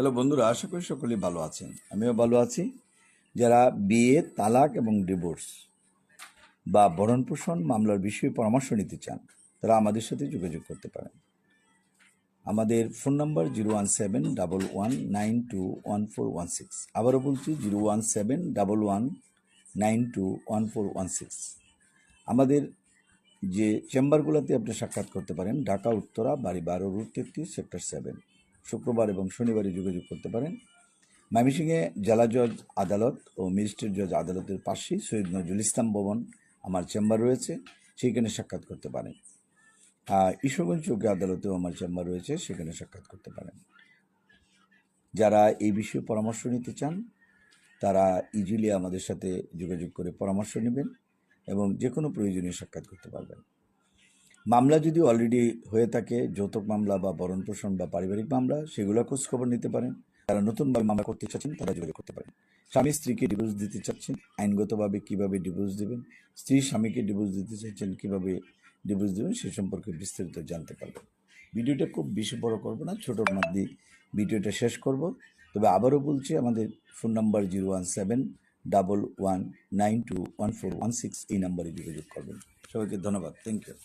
Hello বন্ধুরা, আশা করি সকলেই ভালো আছেন। আমিও ভালো আছি। যারা বিয়ে, তালাক এবং ডিভোর্স বা ভরণ পোষণ মামলার বিষয়ে পরামর্শ নিতে চান, তারা আমাদের সাথে যোগাযোগ করতে পারেন। আমাদের phone number zero one seven double one nine two one four one six. আবারও বলছি, zero one seven double one nine two one four one six. আমাদের যে চেম্বারগুলোতে আপনি সাক্ষাৎ করতে পারেন, ঢাকা, উত্তরা, বাড়ি বারো, রুট তেত্রিশ, সেক্টর সেভেন। শুক্রবার এবং শনিবারে যোগাযোগ করতে পারেন। ময়মনসিংহে জেলা জজ আদালত ও ম্যাজিস্ট্রেট জজ আদালতের পাশেই সৈয়দ নজরুল ইসলাম ভবন আমার চেম্বার রয়েছে, সেইখানে সাক্ষাৎ করতে পারেন। ঈশ্বরগঞ্জ চৌকি আদালতেও আমার চেম্বার রয়েছে, সেখানে সাক্ষাৎ করতে পারেন। যারা এই বিষয়ে পরামর্শ নিতে চান, তারা ইজিলি আমাদের সাথে যোগাযোগ করে পরামর্শ নেবেন এবং যে কোনো প্রয়োজনীয় সাক্ষাৎ করতে পারবেন। মামলা যদি অলরেডি হয়ে থাকে, যৌতুক মামলা বা বরণ পোষণ বা পারিবারিক মামলা, সেগুলো খোঁজ খবর নিতে পারেন। যারা নতুনভাবে মামলা করতে চাচ্ছেন, তারা যোগাযোগ করতে পারেন। স্বামী স্ত্রীকে ডিভোর্স দিতে চাচ্ছেন, আইনগতভাবে কীভাবে ডিভোর্স দেবেন, স্ত্রী স্বামীকে ডিভোর্স দিতে চাচ্ছেন, কীভাবে ডিভোর্স দেবেন, সে সম্পর্কে বিস্তারিত জানতে পারবেন। ভিডিওটা খুব বেশি বড় করব না ছোটোর মধ্যে ভিডিওটা শেষ করব। তবে আবারও বলছি, আমাদের phone number zero one seven double one nine two one four one six এই নাম্বারে যোগাযোগ করবেন। সবাইকে ধন্যবাদ, থ্যাংক ইউ।